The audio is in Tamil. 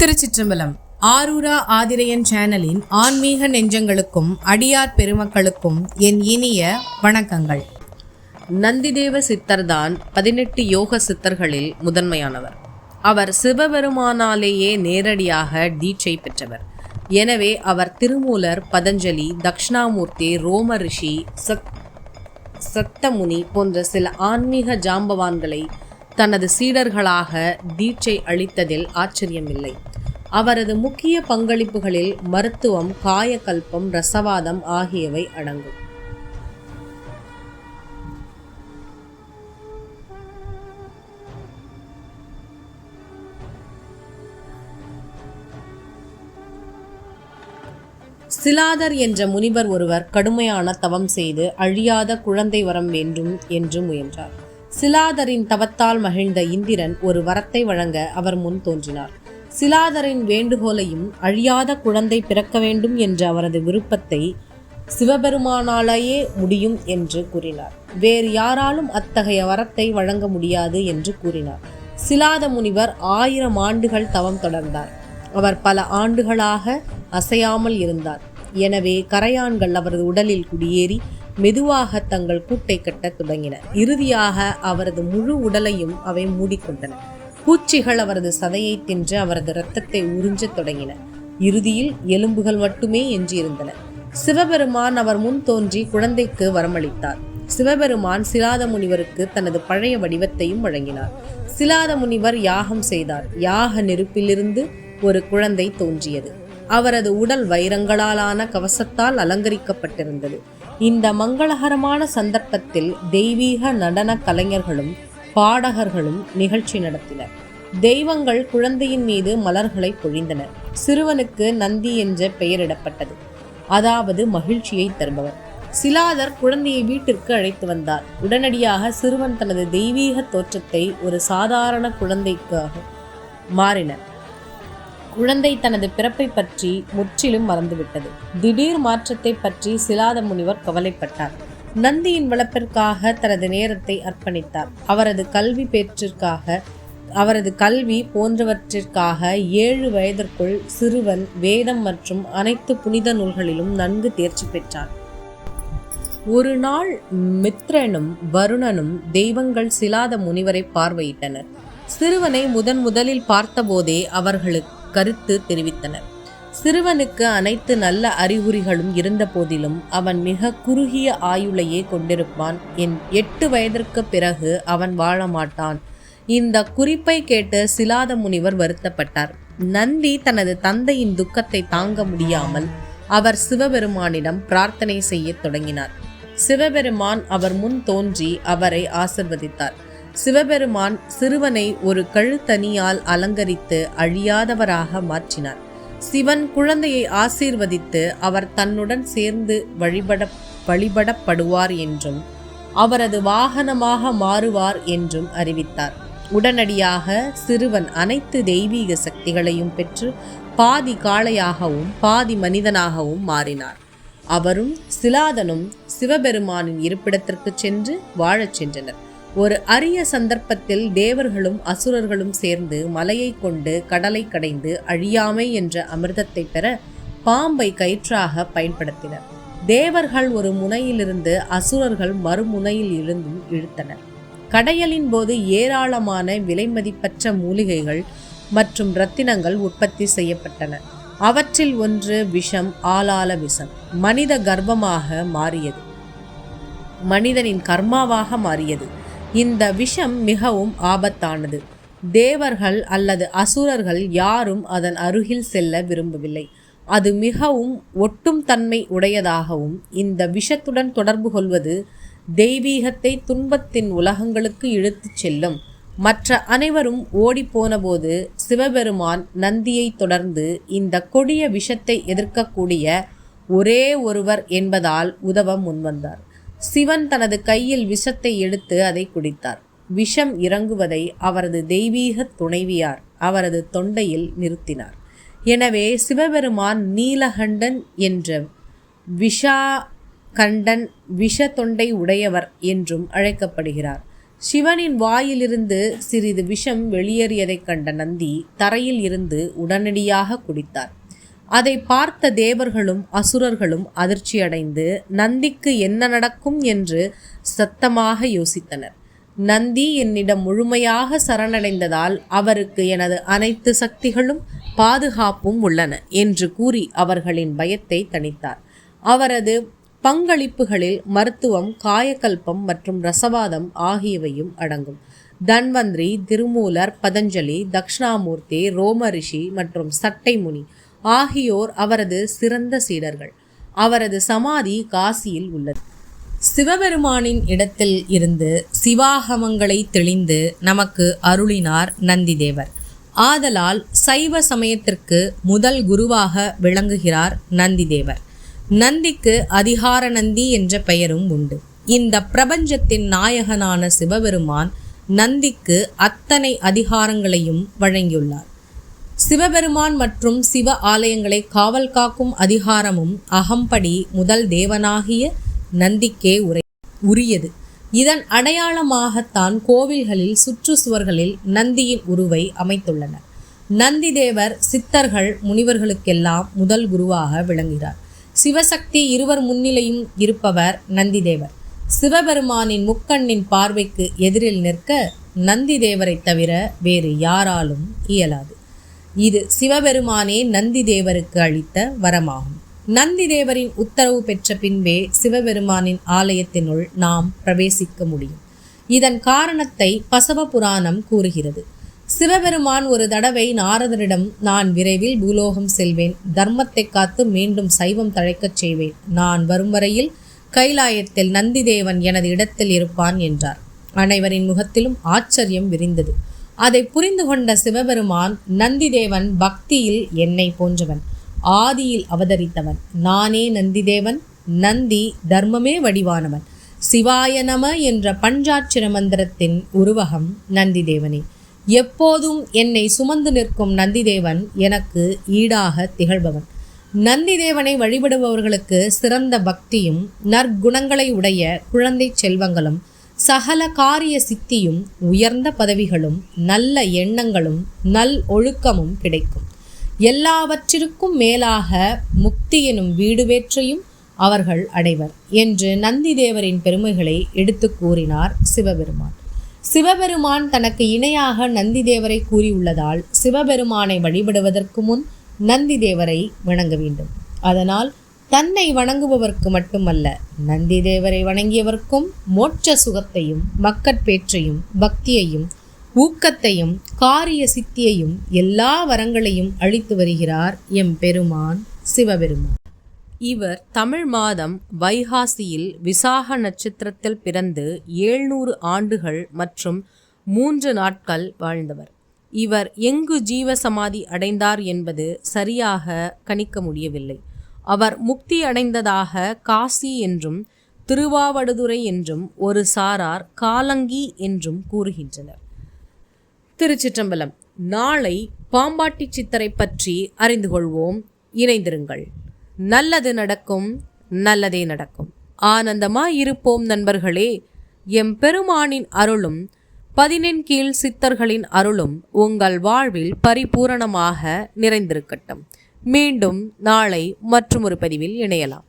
திருச்சிற்றம்பலம். ஆரூரா ஆதிரையன் சேனலின் ஆன்மீக நெஞ்சங்களுக்கும் அடியார் பெருமக்களுக்கும் என் இனிய வணக்கங்கள். நந்திதேவ சித்தர்தான் பதினெட்டு யோக சித்தர்களில் முதன்மையானவர். அவர் சிவபெருமானாலேயே நேரடியாக தீட்சை பெற்றவர். எனவே அவர் திருமூலர் பதஞ்சலி தக்ஷணாமூர்த்தி ரோம ரிஷி சத் சத்தமுனி போன்ற சில ஆன்மீக ஜாம்பவான்களை தனது சீடர்களாக தீட்சை அளித்ததில் ஆச்சரியமில்லை. அவரது முக்கிய பங்களிப்புகளில் மருத்துவம் காயக்கல்பம் ரசவாதம் ஆகியவை அடங்கும். சிலாதர் என்ற முனிவர் ஒருவர் கடுமையான தவம் செய்து அழியாத குழந்தை வரம் வேண்டும் என்று முயன்றார். சிலாதரின் தவத்தால் மகிழ்ந்த இந்திரன் ஒரு வரத்தை வழங்க அவர் முன் தோன்றினார். சிலாதரின் வேண்டுகோளையும் அழியாத குழந்தை பிறக்க வேண்டும் என்ற அவரது விருப்பத்தை சிவபெருமானாலேயே முடியும் என்று கூறினார். வேறு யாராலும் அத்தகைய வரத்தை வழங்க முடியாது என்று கூறினார். சிலாத முனிவர் ஆயிரம் ஆண்டுகள் தவம் தொடர்ந்தார். அவர் பல ஆண்டுகளாக அசையாமல் இருந்தார். எனவே கரையான்கள் அவரது உடலில் குடியேறி மெதுவாக தங்கள் கூட்டை கட்டத் தொடங்கின இறுதியாக அவரது முழு உடலையும் அவை மூடிக்கொண்டன பூச்சிகள் அவரது சதையை தின்று அவரது இரத்தத்தை உறிஞ்சத் தொடங்கின. இறுதியில் எலும்புகள் மட்டுமே எஞ்சியிருந்தன. சிவபெருமான் அவர் முன் தோன்றி குழந்தைக்கு வரமளித்தார். சிவபெருமான் சிலாத முனிவருக்கு தனது பழைய வடிவத்தையும் வழங்கினார். சிலாத முனிவர் யாகம் செய்தார். யாக நெருப்பிலிருந்து ஒரு குழந்தை தோன்றியது. அவரது உடல் வைரங்களாலான கவசத்தால் அலங்கரிக்கப்பட்டிருந்தது. இந்த மங்களகரமான சந்தர்ப்பத்தில் தெய்வீக நடன கலைஞர்களும் பாடகர்களும் நிகழ்ச்சி நடத்தினர். தெய்வங்கள் குழந்தையின் மீது மலர்களை பொழிந்தனர். சிறுவனுக்கு நந்தி என்ற பெயரிடப்பட்டது. அதாவது மகிழ்ச்சியை தருபவர். சிலாதர் குழந்தையை வீட்டிற்கு அழைத்து வந்தார். உடனடியாக சிறுவன் தனது தெய்வீக தோற்றத்தை ஒரு சாதாரண குழந்தைக்காக மாறினர். குழந்தை தனது பிறப்பை பற்றி முற்றிலும் மறந்துவிட்டது. திடீர் மாற்றத்தை பற்றி சிலாத முனிவர் கவலைப்பட்டார். நந்தியின் வளர்ப்பிற்காக தனது நேரத்தை அர்ப்பணித்தார். அவரது கல்வி பேற்றிற்காக அவரது கல்வி போன்றவற்றிற்காக ஏழு வயதிற்குள் சிறுவன் வேதம் மற்றும் அனைத்து புனித நூல்களிலும் நன்கு தேர்ச்சி பெற்றான். ஒரு நாள் மித்ரனும் வருணனும் தெய்வங்கள் சிலாத முனிவரை பார்வையிட்டனர். சிறுவனை முதன் முதலில் பார்த்தபோதே அவர்களுக்கு கருத்து தெரிவித்தனர். சிறுவனுக்கு அனைத்து நல்ல அறிகுறிகளும் இருந்த போதிலும் அவன் மிக குறுகிய ஆயுளையே கொண்டிருப்பான். என் எட்டு வயதிற்கு பிறகு அவன் வாழ மாட்டான் இந்த குறிப்பை கேட்டு சிலாத முனிவர் வருத்தப்பட்டார். நந்தி தனது தந்தையின் துக்கத்தை தாங்க முடியாமல் அவர் சிவபெருமானிடம் பிரார்த்தனை செய்யத் தொடங்கினார். சிவபெருமான் அவர் முன் தோன்றி அவரை ஆசிர்வதித்தார். சிவபெருமான் சிறுவனை ஒரு கழுத்தனியால் அலங்கரித்து அழியாதவராக மாற்றினார். சிவன் குழந்தையை ஆசீர்வதித்து அவர் தன்னுடன் சேர்ந்து வழிபட வழிபடப்படுவார் என்றும் அவரது வாகனமாக மாறுவார் என்றும் அறிவித்தார். உடனடியாக சிறுவன் அனைத்து தெய்வீக சக்திகளையும் பெற்று பாதி காளையாகவும் பாதி மனிதனாகவும் மாறினார். அவரும் சிலாதனும் சிவபெருமானின் இருப்பிடத்திற்கு சென்று வாழச் சென்றனர். ஒரு அரிய சந்தர்ப்பத்தில் தேவர்களும் அசுரர்களும் சேர்ந்து மலையை கொண்டு கடலை கடைந்து அழியாமை என்ற அமிர்தத்தை பெற பாம்பை கயிற்றாக பயன்படுத்தினர். தேவர்கள் ஒரு முனையிலிருந்து அசுரர்கள் மறுமுனையில் இருந்தும் இழுத்தனர். கடையலின் போது ஏராளமான விலைமதிப்பற்ற மூலிகைகள் மற்றும் ரத்தினங்கள் உற்பத்தி செய்யப்பட்டன. அவற்றில் ஒன்று விஷம் ஆளால விஷம் மனித கர்ப்பமாக மாறியது. மனிதனின் கர்மாவாக மாறியது. இந்த விஷம் மிகவும் ஆபத்தானது. தேவர்கள் அல்லது அசுரர்கள் யாரும் அதன் அருகில் செல்ல விரும்பவில்லை. அது மிகவும் ஒட்டும் தன்மை உடையதாகவும் இந்த விஷத்துடன் தொடர்பு கொள்வது தெய்வீகத்தை துன்பத்தின் உலகங்களுக்கு இழுத்துச் செல்லும். மற்ற அனைவரும் ஓடிப்போனபோது சிவபெருமான் நந்தியை தொடர்ந்து இந்த கொடிய விஷத்தை எதிர்க்கக்கூடிய ஒரே ஒருவர் என்பதால் உதவ முன்வந்தார். சிவன் தனது கையில் விஷத்தை எடுத்து அதை குடித்தார். விஷம் இறங்குவதை அவரது தெய்வீக துணைவியார் அவரது தொண்டையில் நிறுத்தினார். எனவே சிவபெருமான் நீலகண்டன் என்ற விஷா கண்டன் விஷ தொண்டை உடையவர் என்றும் அழைக்கப்படுகிறார். சிவனின் வாயிலிருந்து சிறிது விஷம் வெளியேறியதைக் கண்ட நந்தி தரையில் இருந்து உடனடியாக குடித்தார். அதை பார்த்த தேவர்களும் அசுரர்களும் அதிர்ச்சியடைந்து நந்திக்கு என்ன நடக்கும்? என்று சத்தமாக யோசித்தனர். நந்தி என்னிடம் முழுமையாக சரணடைந்ததால் அவருக்கு எனது அனைத்து சக்திகளும் பாதுகாப்பும் உள்ளன என்று கூறி அவர்களின் பயத்தை தணித்தார். அவரது பங்களிப்புகளில் மருத்துவம் காயக்கல்பம் மற்றும் ரசவாதம் ஆகியவையும் அடங்கும். தன்வந்திரி திருமூலர் பதஞ்சலி தக்ஷணாமூர்த்தி ரோமரிஷி மற்றும் சட்டைமுனி ஆகியோர் அவரது சிறந்த சீடர்கள். அவரது சமாதி காசியில் உள்ளது. சிவபெருமானின் இடத்தில் இருந்து சிவாகமங்களை தெளிந்து நமக்கு அருளினார் நந்திதேவர். ஆதலால் சைவ சமயத்திற்கு முதல் குருவாக விளங்குகிறார் நந்திதேவர். நந்திக்கு அதிகார நந்தி என்ற பெயரும் உண்டு. இந்த பிரபஞ்சத்தின் நாயகனான சிவபெருமான் நந்திக்கு அத்தனை அதிகாரங்களையும் வழங்கியுள்ளார். சிவபெருமான் மற்றும் சிவ ஆலயங்களை காவல் காக்கும் அதிகாரமும் அகம்படி முதல் தேவனாகிய நந்திக்கே உரை உரியது. இதன் அடையாளமாகத்தான் கோவில்களில் சுற்றுச்சுவர்களில் நந்தியின் உருவை அமைத்துள்ளனர் நந்தி தேவர் சித்தர்கள் முனிவர்களுக்கெல்லாம் முதல் குருவாக விளங்குகிறார். சிவசக்தி இருவர் முன்னிலையும் இருப்பவர் நந்திதேவர் சிவபெருமானின் முக்கண்ணின் பார்வைக்கு எதிரில் நிற்க நந்தி தேவரை தவிர வேறு யாராலும் இயலாது. இது சிவபெருமானே நந்தி தேவருக்கு அளித்த வரமாகும். நந்தி தேவரின் உத்தரவு பெற்ற பின்பே சிவபெருமானின் ஆலயத்தினுள் நாம் பிரவேசிக்க முடியும். இதன் காரணத்தை பசவ புராணம் கூறுகிறது. சிவபெருமான் ஒரு தடவை நாரதரிடம் நான் விரைவில் பூலோகம் செல்வேன். தர்மத்தை காத்து மீண்டும் சைவம் தழைக்கச் செய்வேன். நான் வரும் வரையில் கைலாயத்தில் நந்திதேவன் எனது இடத்தில் இருப்பான் என்றார். அனைவரின் முகத்திலும் ஆச்சரியம் விரிந்தது. அதை புரிந்து கொண்ட சிவபெருமான் நந்திதேவன் பக்தியில் என்னை போன்றவன். ஆதியில் அவதரித்தவன். நானே நந்திதேவன். நந்தி தர்மமே வடிவானவன். சிவாய நம என்ற பஞ்சாட்சிர மந்திரத்தின் உருவகம் நந்திதேவனே. எப்போதும் என்னை சுமந்து நிற்கும் நந்திதேவன் எனக்கு ஈடாக திகழ்பவன். நந்திதேவனை வழிபடுபவர்களுக்கு சிறந்த பக்தியும் நற்குணங்களை உடைய குழந்தை செல்வங்களும் சகல காரிய சித்தியும் உயர்ந்த பதவிகளும் நல்ல எண்ணங்களும் நல் ஒழுக்கமும் கிடைக்கும். எல்லாவற்றிற்கும் மேலாக முக்தி எனும் வீடு வேற்றையும் அவர்கள் அடைவர் என்று நந்திதேவரின் பெருமைகளை எடுத்து கூறினார் சிவபெருமான். சிவபெருமான் தனக்கு இணையாக நந்திதேவரை கூறியுள்ளதால் சிவபெருமானை வழிபடுவதற்கு முன் நந்திதேவரை வணங்க வேண்டும். அதனால் தன்னை வணங்குபவர்க்கு மட்டுமல்ல நந்திதேவரை வணங்கியவர்க்கும் மோட்ச சுகத்தையும் மக்கட்பேற்றையும் பக்தியையும் ஊக்கத்தையும் காரிய சித்தியையும் எல்லா வரங்களையும் அளித்து வருகிறார் எம் பெருமான் சிவபெருமான். இவர் தமிழ் மாதம் வைகாசியில் விசாக நட்சத்திரத்தில் பிறந்து ஏழ்நூறு ஆண்டுகள் மற்றும் மூன்று நாட்கள் வாழ்ந்தவர். இவர் எங்கு ஜீவசமாதி அடைந்தார் என்பது சரியாக கணிக்க முடியவில்லை. அவர் முக்தியடைந்ததாக காசி என்றும் திருவாவடுதுறை என்றும் ஒரு சாரார் காலங்கி என்றும் கூறுகின்றனர். திருச்சிற்றம்பலம். நாளை பாம்பாட்டி சித்தரை பற்றி அறிந்து கொள்வோம். இணைந்திருங்கள். நல்லது நடக்கும் நல்லதே நடக்கும். ஆனந்தமாய் இருப்போம் நண்பர்களே. எம் பெருமானின் அருளும் பதினெண் கீழ் சித்தர்களின் அருளும் உங்கள் வாழ்வில் பரிபூரணமாக நிறைந்திருக்கட்டும். மீண்டும் நாளை மற்றும் ஒரு பதிவில் இணையலாம்.